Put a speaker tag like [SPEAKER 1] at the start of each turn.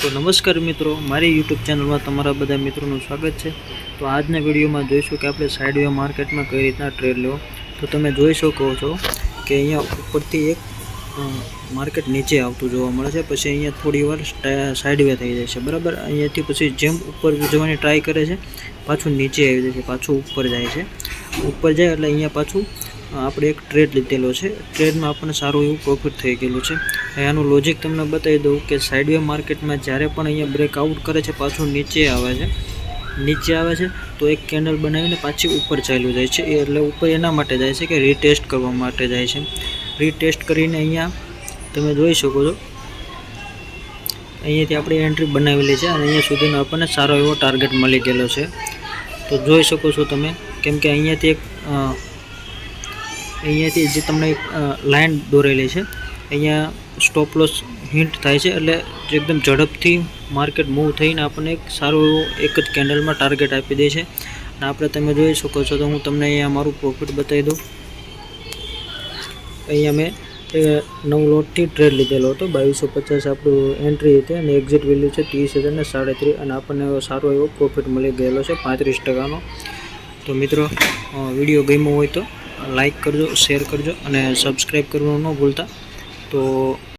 [SPEAKER 1] તો નમસ્કાર મિત્રો, મારી યુટ્યુબ ચેનલમાં તમારા બધા મિત્રોનું સ્વાગત છે. તો આજના વિડીયોમાં જોઈશું કે આપણે સાઇડવે માર્કેટમાં કઈ રીતના ટ્રેડ લેવો. તો તમે જોઈ શકો છો કે અહીંયા ઉપરથી એક માર્કેટ નીચે આવતું જોવા મળે છે. પછી અહીંયા થોડી વાર સાઇડવે થઈ જાય છે. બરાબર? અહીંયાથી પછી જેમ ઉપર જવાની ટ્રાય કરે છે, પાછું નીચે આવી જાય છે, પાછું ઉપર જાય છે. ઉપર જાય એટલે અહીંયા પાછું આપણે એક ટ્રેડ લીધેલો છે. ટ્રેડમાં આપણને સારું એવું પ્રોફિટ થઈ ગયેલું છે. અહીંયાનું લોજિક તમને બતાવી દઉં કે સાઇડવે માર્કેટમાં જ્યારે પણ અહીંયા બ્રેકઆઉટ કરે છે, પાછું નીચે આવે છે. નીચે આવે છે, તો એક કેન્ડલ બનાવીને પાછી ઉપર ચાલ્યું જાય છે. એટલે ઉપર એના માટે જાય છે કે રીટેસ્ટ કરવા માટે જાય છે. રીટેસ્ટ કરીને અહીંયા તમે જોઈ શકો છો. અહીંયાથી આપણે એન્ટ્રી બનાવેલી છે અને અહીંયા સુધીનો આપણને સારો એવો ટાર્ગેટ મળી ગયેલો છે. તો જોઈ શકો છો તમે, કેમ કે અહીંયાથી એક અહીંયાથી જે તમને એક લાઇન દોરેલી છે, અહીંયા સ્ટોપ લોસ હિન્ટ થાય છે, એટલે એકદમ ઝડપથી માર્કેટ મૂવ થઈને આપણને એક સારું એવું એક જ કેન્ડલમાં ટાર્ગેટ આપી દે છે. અને આપણે તમે જોઈ શકો છો તો હું તમને અહીંયા મારું પ્રોફિટ બતાવી દઉં. અહીંયા મેં નવ લોટથી ટ્રેડ લીધેલો હતો, બાવીસો પચાસ આપણું એન્ટ્રી હતી અને એક્ઝિટ વેલ્યુ છે ત્રીસ હજાર ને સાડત્રીસ, અને આપણને સારો એવો પ્રોફિટ મળી ગયેલો છે પાંત્રીસ ટકાનો. તો મિત્રો વીડિયો ગમ્યો હોય તો લાઈક કરજો શેર કરજો અને સબસ્ક્રાઈબ કરવાનું ન ભૂલતા. તો